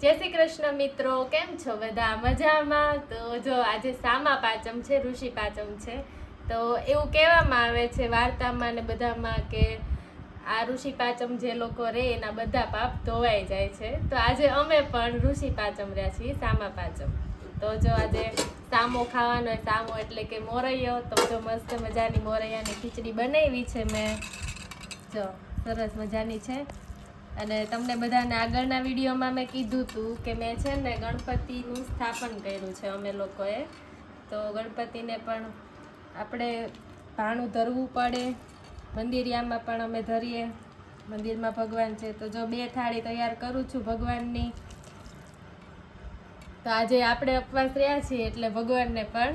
જય શ્રી કૃષ્ણ મિત્રો, કેમ છો બધા? મજામાં? તો જો આજે સામા પાંચમ છે, ઋષિ પાંચમ છે, તો એવું કહેવામાં આવે છે વાર્તામાં ને બધામાં કે આ ઋષિ પાંચમ જે લોકો રહે એના બધા પાપ ધોવાઈ જાય છે. તો આજે અમે પણ ઋષિ પાંચમ રહ્યા છીએ, સામા પાંચમ. તો જો આજે સામો ખાવાનો હોય, સામો એટલે કે મોરૈયો, તો જો મસ્ત મજાની મોરૈયાની ખીચડી બનાવી છે મેં. જો સરસ મજાની છે. અને તમને બધાને આગળના વિડીયોમાં મેં કીધું હતું કે મેં છે ને ગણપતિનું સ્થાપન કર્યું છે અમે લોકોએ. તો ગણપતિને પણ આપણે ભાણું ધરવું પડે. મંદિરિયામાં પણ અમે ધરીએ. મંદિરમાં ભગવાન છે. તો જો બે થાળી તૈયાર કરું છું ભગવાનની. તો આજે આપણે ઉપવાસ રહ્યા છીએ એટલે ભગવાનને પણ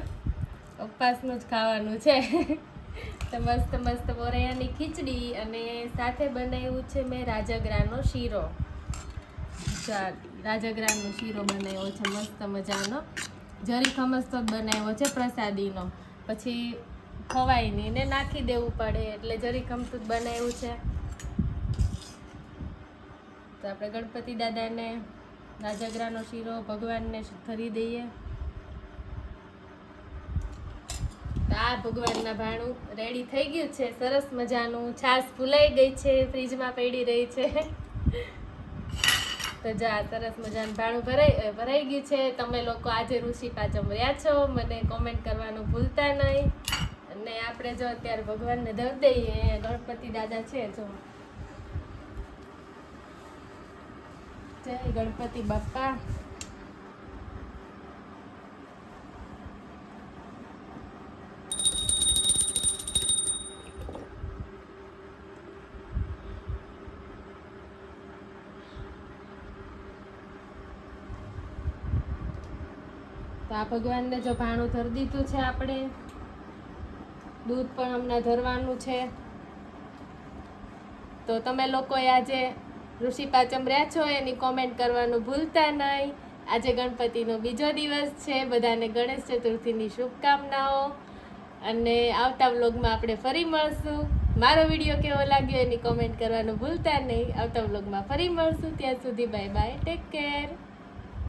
ઉપવાસનું જ ખાવાનું છે. તો મસ્ત મસ્ત મોરૈયાની ખીચડી અને સાથે બનાવ્યું છે મેં રાજગરાનો શીરો. રાજગરાનો શીરો બનાવ્યો છે, મસ્ત મજાનો. જરી ખમસ્તો જ બનાવ્યો છે પ્રસાદીનો. પછી ખવાય નહીં ને નાખી દેવું પડે એટલે જરી ખમતું જ બનાવ્યું છે. તો આપણે ગણપતિ દાદાને રાજગરાનો શીરો ભગવાનને ધરી દઈએ તો આ ભગવાનના ભાણું રેડી થઈ ગયું છે. સરસ મજાનું છાશ ફૂલાઈ ગઈ છે ફ્રીજમાં પડી રહી છે. તો જા સરસ મજાનું ભાણું ભરાઈ ભરાઈ ગયું છે. તમે લોકો આજે ઋષિ પાંચમ રહ્યા છો. મને કોમેન્ટ કરવાનું ભૂલતા નહીં. અને આપણે જો અત્યારે ભગવાનને ધર દઈએ, ગણપતિ દાદા છે જો. જય ગણપતિ બાપ્પા તો આ ભગવાનને જો ભાણું ધરી દીધું છે આપણે, દૂધ પણ હમણાં ધરવાનું છે. તો તમે લોકોએ આજે ઋષિ પાચમ રહ્યા છો, એની કોમેન્ટ કરવાનું ભૂલતા નહીં. આજે ગણપતિનો બીજો દિવસ છે, બધાને ગણેશ ચતુર્થીની શુભકામનાઓ. અને આવતા વ્લોગમાં આપણે ફરી મળશું. મારો વીડિયો કેવો લાગ્યો એની કોમેન્ટ કરવાનું ભૂલતા નહીં. આવતા વ્લોગમાં ફરી મળશું. ત્યાં સુધી બાય બાય ટેક કેર